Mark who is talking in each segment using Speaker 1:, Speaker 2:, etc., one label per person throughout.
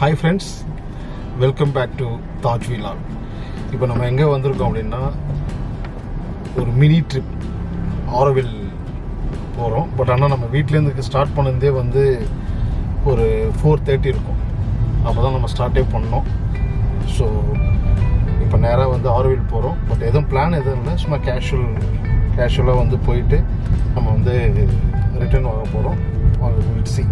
Speaker 1: Hi friends welcome back to Taj விலால் இப்போ நம்ம எங்கே வந்திருக்கோம் அப்படின்னா ஒரு மினி ட்ரிப் ஆரோவில் போகிறோம் பட் ஆனால் நம்ம வீட்டிலேருந்து ஸ்டார்ட் பண்ணதே வந்து ஒரு ஃபோர் தேர்ட்டி இருக்கும். அப்போ தான் நம்ம ஸ்டார்ட்டே பண்ணோம். ஸோ இப்போ நேராக வந்து ஆரோவில் போகிறோம் பட் எதுவும் பிளான் எதுவும் இல்லை. சும்மா கேஷுவல் கேஷுவலாக வந்து போயிட்டு நம்ம வந்து ரிட்டர்ன் வாங்க போகிறோம் வில் சி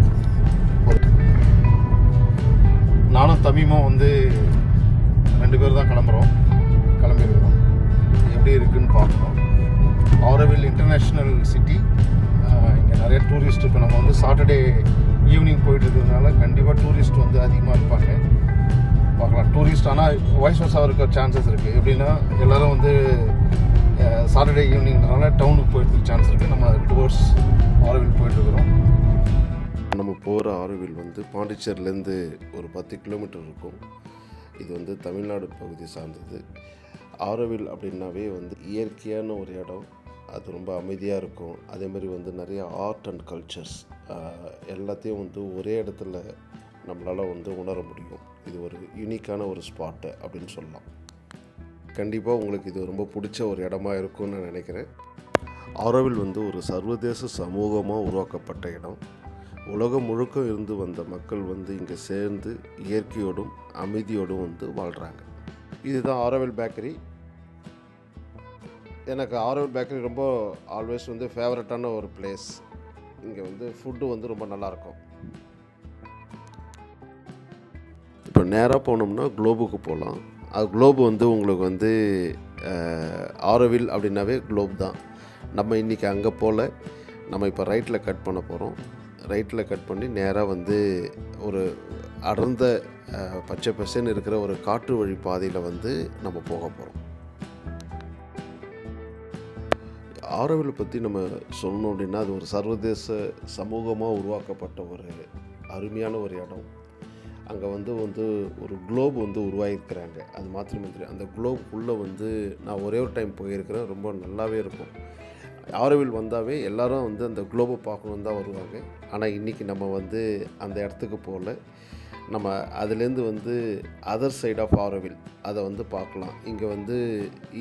Speaker 1: நானும் தம்பியும் வந்து ரெண்டு பேர் தான் கிளம்புறோம். கிளம்பியிருக்கிறோம். எப்படி இருக்குன்னு பார்க்குறோம் ஆரோவில் இன்டர்நேஷ்னல் சிட்டி இங்கே நிறைய டூரிஸ்ட் இப்போ நம்ம வந்து சாட்டர்டே ஈவினிங் போயிட்டு இருக்கிறதுனால கண்டிப்பாக டூரிஸ்ட் வந்து அதிகமாக இருப்பாங்க. பார்க்கலாம். டூரிஸ்ட் ஆனால் வாய்ஸ் வர்ஸாக இருக்க சான்சஸ் இருக்குது எப்படின்னா எல்லோரும் வந்து சாட்டர்டே ஈவினிங்னால டவுனுக்கு போயிட்டு சான்ஸ் இருக்குது நம்ம டுவர்ட்ஸ் ஆரோவில் போயிட்டுருக்குறோம்
Speaker 2: போகிற ஆரோவில் வந்து பாண்டிச்சேரிலேருந்து ஒரு பத்து கிலோமீட்டர் இருக்கும். இது வந்து தமிழ்நாடு பகுதி சார்ந்தது. ஆரோவில் அப்படின்னாவே வந்து இயற்கையான ஒரு இடம். அது ரொம்ப அமைதியாக இருக்கும். அதே மாதிரி வந்து நிறைய ஆர்ட் அண்ட் கல்ச்சர்ஸ் எல்லாத்தையும் வந்து ஒரே இடத்துல நம்மளால் வந்து உணர முடியும். இது ஒரு யூனிக்கான ஒரு ஸ்பாட்டு அப்படின்னு சொல்லலாம். கண்டிப்பாக உங்களுக்கு இது ரொம்ப பிடிச்ச ஒரு இடமா இருக்கும்னு நான் நினைக்கிறேன். ஆரோவில் வந்து ஒரு சர்வதேச சமூகமாக உருவாக்கப்பட்ட இடம். உலகம் முழுக்க இருந்து வந்த மக்கள் வந்து இங்கே சேர்ந்து இயற்கையோடும் அமைதியோடும் வந்து வாழ்கிறாங்க இதுதான் ஆரோவில் பேக்கரி எனக்கு ஆரோவில் பேக்கரி ரொம்ப ஆல்வேஸ் வந்து ஃபேவரட்டான ஒரு பிளேஸ் இங்கே வந்து ஃபுட்டு வந்து ரொம்ப நல்லாயிருக்கும் இப்போ நேராக போனோம்னா குளோபுக்கு போகலாம் அது குளோபு வந்து உங்களுக்கு வந்து ஆரோவில் அப்படின்னாவே குளோப் தான். நம்ம இன்றைக்கி அங்கே போல் நம்ம இப்போ ரைட்டில் கட் பண்ண போகிறோம் ரைட்டில் கட் பண்ணி நேராக வந்து ஒரு அடர்ந்த பச்சை பசேன்னு இருக்கிற ஒரு காற்று வழி பாதையில் வந்து நம்ம போக போகிறோம் ஆரோவில் பற்றி நம்ம சொல்லணும் அப்படின்னா அது ஒரு சர்வதேச சமூகமாக உருவாக்கப்பட்ட ஒரு அருமையான ஒரு இடம். அங்கே வந்து வந்து ஒரு குளோப் வந்து உருவாகிருக்கிறாங்க அது மாத்திரமே அந்த குளோப்குள்ளே வந்து நான் ஒரே ஒரு டைம் போயிருக்கிறேன். ரொம்ப நல்லாவே இருக்கும். ஆரோவில் வந்தாவே எல்லாரும் வந்து அந்த குளோபை பார்க்கணும் தான் வருவாங்க. ஆனால் இன்றைக்கி நம்ம வந்து அந்த இடத்துக்கு போகல. நம்ம அதுலேருந்து வந்து அதர் சைட் ஆஃப் ஆரோவில் அதை வந்து பார்க்கலாம். இங்கே வந்து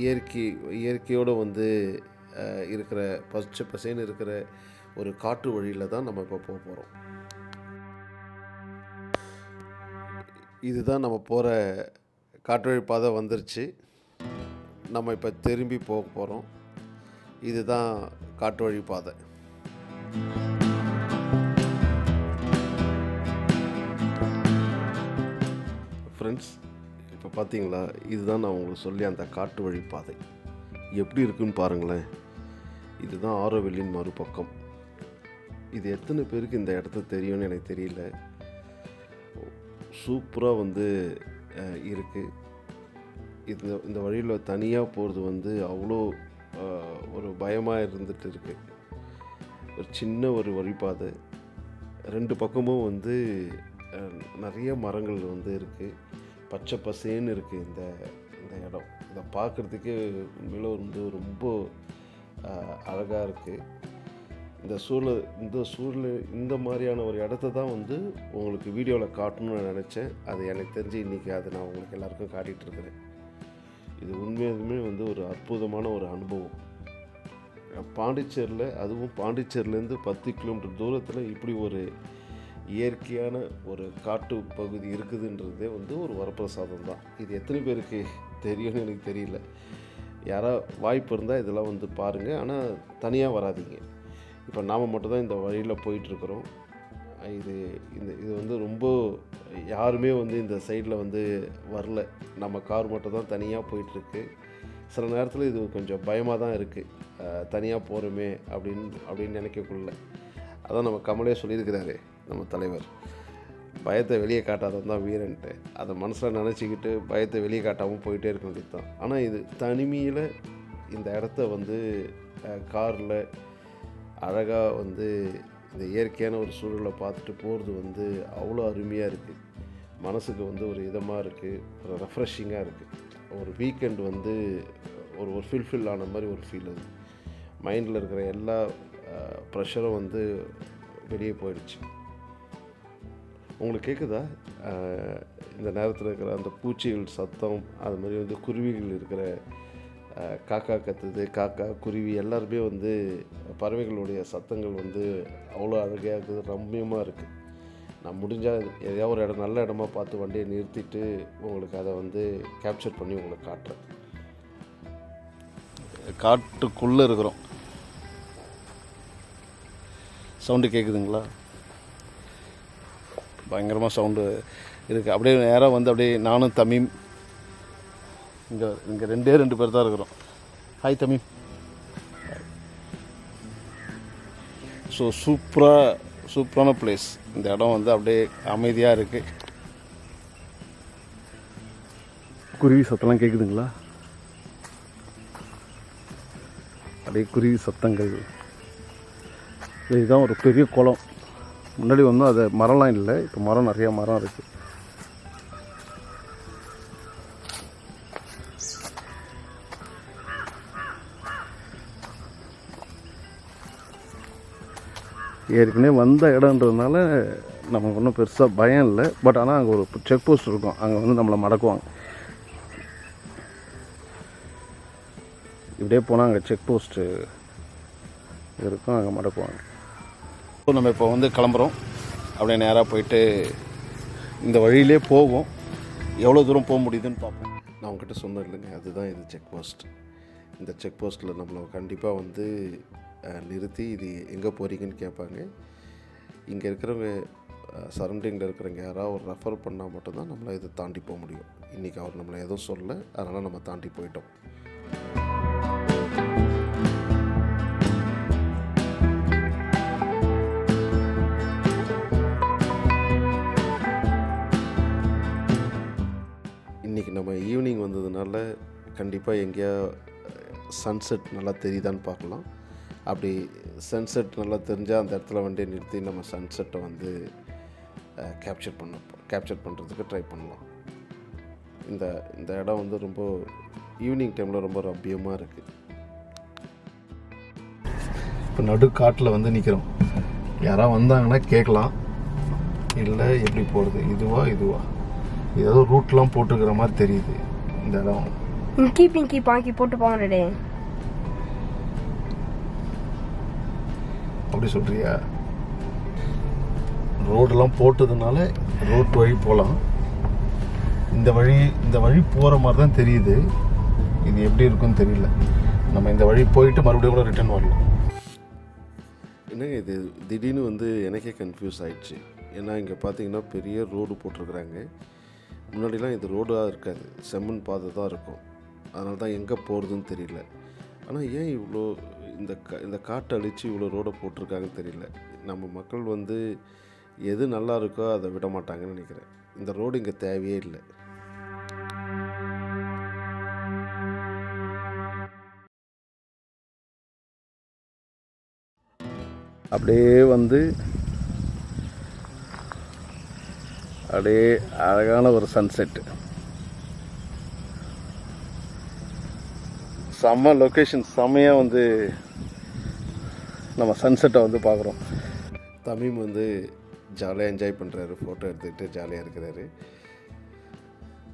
Speaker 2: இயற்கை இயற்கையோடு வந்து இருக்கிற பச்சை பசேன்னு இருக்கிற ஒரு காட்டு வழியில் தான் நம்ம இப்போ போக போகிறோம் இதுதான் நம்ம போகிற காட்டு வழி பாதை வந்துருச்சு. நம்ம இப்போ திரும்பி போக போகிறோம் இதுதான் காட்டு வழி பாதை. ஃப்ரெண்ட்ஸ் இப்போ பார்த்தீங்களா இதுதான் நான் உங்களுக்கு சொல்லி அந்த காட்டு வழி பாதை. எப்படி இருக்குன்னு பாருங்களேன். இதுதான் ஆரோவெல்லின் மறுபக்கம். இது எத்தனை பேருக்கு இந்த இடத்த தெரியும்னு எனக்கு தெரியல. சூப்பராக வந்து இருக்குது இந்த இந்த வழியில் தனியாக போகிறது வந்து அவ்வளோ ஒரு பயமாக இருந்துகிட்டு இருக்குது ஒரு சின்ன ஒரு வழிபாதை. ரெண்டு பக்கமும் வந்து நிறைய மரங்கள் வந்து இருக்குது பச்சை பசேன்னு இருக்குது இந்த இந்த இடம். இதை பார்க்குறதுக்கே உண்மையில் வந்து ரொம்ப அழகாக இருக்குது இந்த சூழல் இந்த சூழல் இந்த மாதிரியான ஒரு இடத்த தான் வந்து உங்களுக்கு வீடியோவில் காட்டணும்னு நான் நினச்சேன். அது எனக்கு தெரிஞ்சு இன்றைக்கி அதை நான் உங்களுக்கு எல்லாருக்கும் காட்டிகிட்டு இருக்கிறேன். இது உண்மையாலுமே வந்து ஒரு அற்புதமான ஒரு அனுபவம். பாண்டிச்சேரியில் அதுவும் பாண்டிச்சேரியிலேருந்து பத்து கிலோமீட்டர் தூரத்தில் இப்படி ஒரு இயற்கையான ஒரு காட்டு பகுதி இருக்குதுன்றதே வந்து ஒரு வரப்பிரசாதம் தான். இது எத்தனை பேருக்கு தெரியும்னு எனக்கு தெரியல. யாராக வாய்ப்பு இருந்தால் இதெல்லாம் வந்து பாருங்கள் ஆனால் தனியாக வராதீங்க. இப்போ நாம் மட்டும்தான் இந்த வழியில் போயிட்டுருக்குறோம் இது இந்த இது வந்து ரொம்ப யாருமே வந்து இந்த சைடில் வந்து வரல. நம்ம கார் மட்டும் தான் தனியாக போயிட்டுருக்கு. சில நேரத்தில் இது கொஞ்சம் பயமாக தான் இருக்குது தனியாக போகிறோமே அப்படின்னு அப்படின்னு நினைக்கக்குள்ள. அதான் நம்ம கமலே சொல்லியிருக்கிறாரு நம்ம தலைவர். பயத்தை வெளியே காட்டாதான் தான் வீரன்ட்டு. அதை மனசில் நினச்சிக்கிட்டு பயத்தை வெளியே காட்டாமல் போயிட்டே இருக்க வேண்டியது தான். ஆனால் இது தனிமையில் இந்த இடத்த வந்து காரில் அழகாக வந்து இந்த இயற்கையான ஒரு சூழலை பார்த்துட்டு போகிறது வந்து அவ்வளோ அருமையாக இருக்குது மனசுக்கு வந்து ஒரு இதமாக இருக்குது ஒரு ரெஃப்ரெஷிங்காக இருக்குது ஒரு வீக்கெண்ட் வந்து ஒரு ஒரு ஃபில்ஃபில் ஆன மாதிரி ஒரு ஃபீல் அது. மைண்டில் இருக்கிற எல்லா ப்ரெஷரும் வந்து வெளியே போயிடுச்சு. உங்களுக்கு கேட்குதா இந்த நேரத்தில் இருக்கிற அந்த பூச்சிகள் சத்தம் அது மாதிரி வந்து குருவிகள் இருக்கிற காக்கா கத்துது காக்கா குருவி எல்லாருமே வந்து பறவைகளுடைய சத்தங்கள் வந்து அவ்வளோ அழகாக இருக்குது ரம்மியமாக இருக்குது நான் முடிஞ்சால் எதையாவது ஒரு இடம் நல்ல இடமா பார்த்து வண்டியை நிறுத்திட்டு உங்களுக்கு அதை வந்து கேப்சர் பண்ணி உங்களுக்கு காட்டுறேன். காட்டுக்குள்ளே இருக்கிறோம். சவுண்டு கேட்குதுங்களா பயங்கரமாக சவுண்டு இருக்குது அப்படியே நேராக வந்து அப்படியே நானும் தமிழ் இங்கே இங்கே ரெண்டே ரெண்டு பேர் தான் இருக்கிறோம். ஹாய் தமிம் ஸோ சூப்பராக சூப்பரான பிளேஸ் இந்த இடம் வந்து அப்படியே அமைதியாக இருக்குது குருவி சத்தம்லாம் கேட்குதுங்களா அப்படியே குருவி சத்தங்கள். இதுதான் ஒரு பெரிய குளம். முன்னாடி வந்து அது மரம்லாம் இல்லை இப்போ மரம் நிறைய மரம் இருக்குது ஏற்கனவே வந்த இடம்ன்றதுனால நமக்கு ஒன்றும் பெருசாக பயம் இல்லை. பட் ஆனால் அங்கே ஒரு செக் போஸ்ட் இருக்கும். அங்கே வந்து நம்மளை மடக்குவாங்க. இப்படியே போனால் அங்கே செக் போஸ்ட்டு இருக்கும் அங்கே மடக்குவாங்க. ஸோ நம்ம இப்போ வந்து கிளம்புறோம். அப்படியே நேராக போயிட்டு இந்த வழியிலே போவோம். எவ்வளோ தூரம் போக முடியுதுன்னு பார்ப்போம். நான் உங்ககிட்ட சொன்னேன் இல்லைங்க அதுதான் இது செக் போஸ்ட். இந்த செக் போஸ்ட்டில் நம்மளை கண்டிப்பாக வந்து நிறுத்தி இது எங்கே போகிறீங்கன்னு கேட்பாங்க. இங்கே இருக்கிறவங்க சரௌண்டிங்கில் இருக்கிறவங்க யாராவது ஒரு ரெஃபர் பண்ணால் மட்டும்தான் நம்மளை இதை தாண்டி போக முடியும். இன்றைக்கி அவர் நம்மளை எதுவும் சொல்லலை அதனால் நம்ம தாண்டி போயிட்டோம். இன்றைக்கி நம்ம ஈவினிங் வந்ததுனால கண்டிப்பாக எங்கேயா சன்செட் நல்லா தெரியுதான்னு பார்க்கலாம். அப்படி சன்செட் நல்லா தெரிஞ்சால் அந்த இடத்துல வண்டியை நிறுத்தி நம்ம சன்செட்டை வந்து கேப்சர் பண்ண கேப்சர் பண்ணுறதுக்கு ட்ரை பண்ணலாம். இந்த இந்த இடம் வந்து ரொம்ப ஈவினிங் டைமில் ரொம்ப ரம்மியமாக இருக்குது
Speaker 1: இப்போ நடு காட்டில் வந்து நிற்கிறோம் யாராவது வந்தாங்கன்னா கேட்கலாம். இல்லை எப்படி போகிறது இதுவா இதுவா? இது ஏதோ ரூட்லாம் போட்டுக்கிற மாதிரி தெரியுது இந்த இடம்.
Speaker 3: இங்கி பிங்கி பாங்கி போட்டு போங்கடே
Speaker 1: அப்படி சொல்கிறியா ரோடெல்லாம் போட்டதுனால ரோட் வழி போகலாம் இந்த வழி இந்த வழி போகிற மாதிரி தான் தெரியுது. இது எப்படி இருக்குன்னு தெரியல. நம்ம இந்த வழி போயிட்டு மறுபடியும் கூட ரிட்டர்ன் வரலாம்.
Speaker 2: என்னங்க இது? திடீர்னு வந்து எனக்கே கன்ஃபியூஸ் ஆயிடுச்சு. ஏன்னா இங்கே பார்த்தீங்கன்னா பெரிய ரோடு போட்டிருக்கிறாங்க. முன்னாடிலாம் இது ரோடாக இருக்காது. செம்மண் பாதை தான் இருக்கும். அதனால தான் எங்கே போகிறதுன்னு தெரியல. ஆனால் ஏன் இவ்வளோ இந்த க இந்த காட்டை அழித்து இவ்வளோ ரோடை போட்டிருக்காங்கன்னு தெரியல. நம்ம மக்கள் வந்து எது நல்லா இருக்கோ அதை விட மாட்டாங்கன்னு நினைக்கிறேன். இந்த ரோடு இங்கே தேவையே இல்லை.
Speaker 4: அப்படியே வந்து அப்படியே அழகான ஒரு சன்செட்டு செம்ம லொக்கேஷன் செம்மையாக வந்து நம்ம சன்செட்டை வந்து பார்க்குறோம்.
Speaker 2: தமிம் வந்து ஜாலியாக என்ஜாய் பண்ணுறாரு ஃபோட்டோ எடுத்துக்கிட்டு ஜாலியாக இருக்கிறாரு.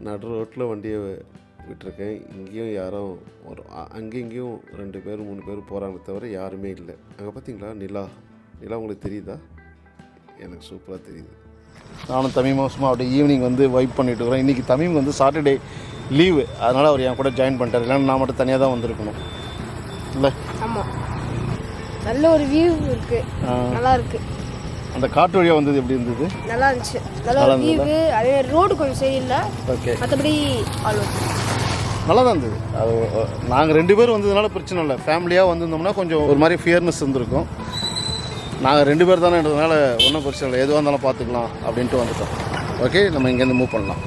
Speaker 2: நடு ரோட்டில் வண்டியை விட்டுருக்கேன். இங்கேயும் யாரும் ஒரு அ- அங்கேயும் இங்கேயும் ரெண்டு பேர் மூணு பேர் போகிறாங்க தவிர யாருமே இல்லை. அங்கே பார்த்தீங்களா? நிலா. நிலா உங்களுக்கு தெரியுதா? எனக்கு சூப்பராக தெரியுது.
Speaker 4: நானும் தமிழ் மாதமாக அப்படியே ஈவினிங் வந்து வைப் பண்ணிட்டு இருக்கிறோம். இன்றைக்கி தமிழ் வந்து சாட்டர்டே லீவு அதனால் அவர் என் கூட ஜாயின் பண்ணிட்டார். இல்லைன்னா நான் மட்டும் தனியாக தான் வந்திருக்கணும். இல்லை?
Speaker 3: ஆமா. நல்ல ஒரு வியூ இருக்கு. நல்லா இருக்கு
Speaker 4: அந்த காட்டு வழியாக வந்தது எப்படி இருந்தது?
Speaker 3: நல்லா இருந்துச்சு. நல்ல ஒரு வியூ அதே ரோடு கொஞ்சம் சரியில்லை.
Speaker 4: ஓகே.
Speaker 3: மற்றபடி ஆல்
Speaker 4: நல்லா தான் இருந்தது. அது நாங்கள் ரெண்டு பேரும் வந்ததுனால பிரச்சனை இல்லை. ஃபேமிலியாக வந்திருந்தோம்னா கொஞ்சம் ஒரு மாதிரி ஃபியர்னஸ் இருந்திருக்கும். நாங்கள் ரெண்டு பேர் தானேன்றதுனால ஒன்றும் பிரச்சனை இல்லை. எதுவாக இருந்தாலும் பார்த்துக்கலாம் அப்படின்ட்டு வந்துட்டோம். ஓகே நம்ம இங்கேருந்து மூவ் பண்ணலாம்.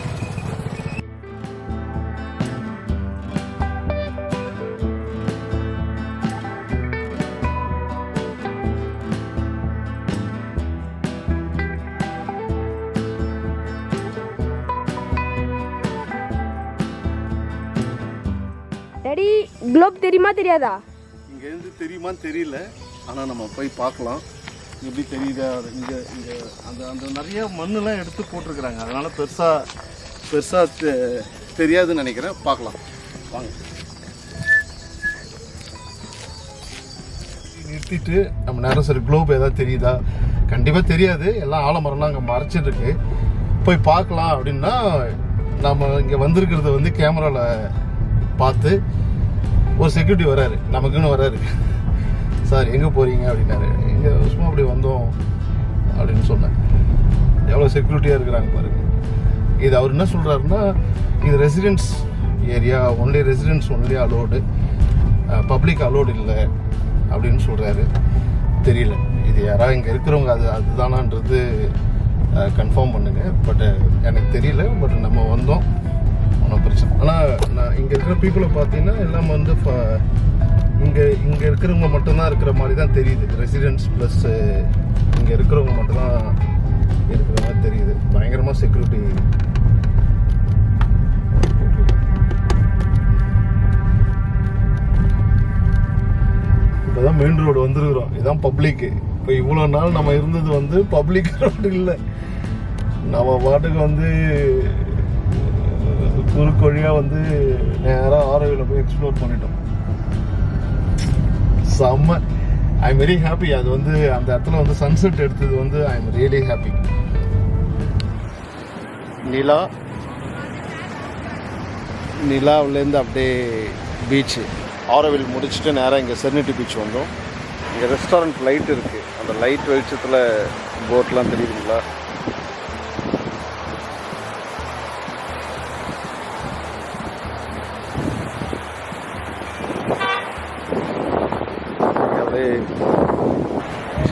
Speaker 3: டேடி குளோப் தெரியுமா தெரியாதா?
Speaker 4: இங்கேருந்து தெரியுமான்னு தெரியல. ஆனால் நம்ம போய் பார்க்கலாம்.
Speaker 5: எப்படி தெரியுதா? இங்கே இங்கே அந்த அந்த நிறைய மண்ணெல்லாம் எடுத்து போட்டிருக்கிறாங்க. அதனால பெருசாக பெருசாக தெ தெரியாதுன்னு நினைக்கிறேன். பார்க்கலாம். வாங்க.
Speaker 2: நிறுத்திட்டு நம்ம நேரம் சரி குளோப் ஏதாவது தெரியுதா? கண்டிப்பாக தெரியாது. எல்லாம் ஆலமரம்லாம் அங்கே மறைச்சிட்டு இருக்கு போய் பார்க்கலாம் அப்படின்னா நம்ம இங்கே வந்திருக்கிறத வந்து கேமராவில் பார்த்து ஒரு செக்யூரிட்டி வராரு. நமக்குன்னு வராரு. சார் எங்கே போகிறீங்க அப்படின்னாரு. இங்கே சும்மா அப்படி வந்தோம் அப்படின்னு சொன்னேன் எவ்வளோ செக்யூரிட்டியாக இருக்கிறாங்க பாருங்க. இது அவர் என்ன சொல்கிறாருன்னா இது residence area only residence only allowed public allowed இல்லை அப்படின்னு சொல்கிறாரு தெரியல. இது யாராவது இங்கே இருக்கிறவங்க அது அதுதானான்றது கன்ஃபார்ம் பண்ணுங்க. பட் எனக்கு தெரியல. பட் நம்ம வந்தோம். ஒன்றும் பிரச்சனை ஆனால் நான் இங்கே இருக்கிற பீப்புளை பார்த்தீங்கன்னா எல்லாம் வந்து இங்கே இங்கே இருக்கிறவங்க மட்டும்தான் இருக்கிற மாதிரி தான் தெரியுது. ரெசிடென்ட்ஸ் ப்ளஸ் இங்கே இருக்கிறவங்க மட்டும்தான் இருக்கிற மாதிரி தெரியுது. பயங்கரமாக செக்யூரிட்டி இப்போதான் மெயின் ரோடு வந்துருக்குறோம். இதுதான் பப்ளிக்கு இப்போ இவ்வளோ நாள் நம்ம இருந்தது வந்து பப்ளிக் ரோடு இல்லை. நம்ம பாட்டுக்கு வந்து குறுக்கு வழியாக வந்து நேராக ஆரோவில் போய் எக்ஸ்ப்ளோர் பண்ணிட்டோம். செம்ம ஐ எம் வெரி ஹாப்பி அது வந்து அந்த இடத்துல வந்து சன்செட் எடுத்தது வந்து ஐ எம் ரியலி ஹாப்பி
Speaker 5: நிலா நிலாவிலேருந்து அப்படியே பீச்சு ஆரோவில் முடிச்சுட்டு நேராக இங்கே செர்னிட்டி பீச் வந்தோம். இங்கே ரெஸ்டாரண்ட் லைட் இருக்குது அந்த லைட் வெளிச்சத்தில் போட்லாம் தெரியுதுங்களா?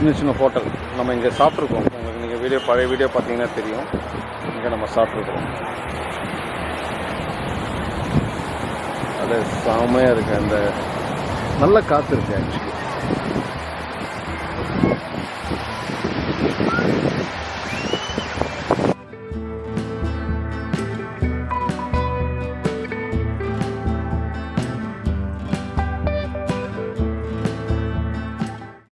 Speaker 5: சின்ன சின்ன ஹோட்டல். நம்ம இங்கே சாப்பிட்ருக்கோம். உங்களுக்கு நீங்கள் வீடியோ பழைய வீடியோ பார்த்தீங்கன்னா தெரியும். இங்கே நம்ம சாப்பிட்ருக்கோம். அது செமையாக இருக்குது அந்த நல்ல காற்று இருக்குது ஆக்சுவலி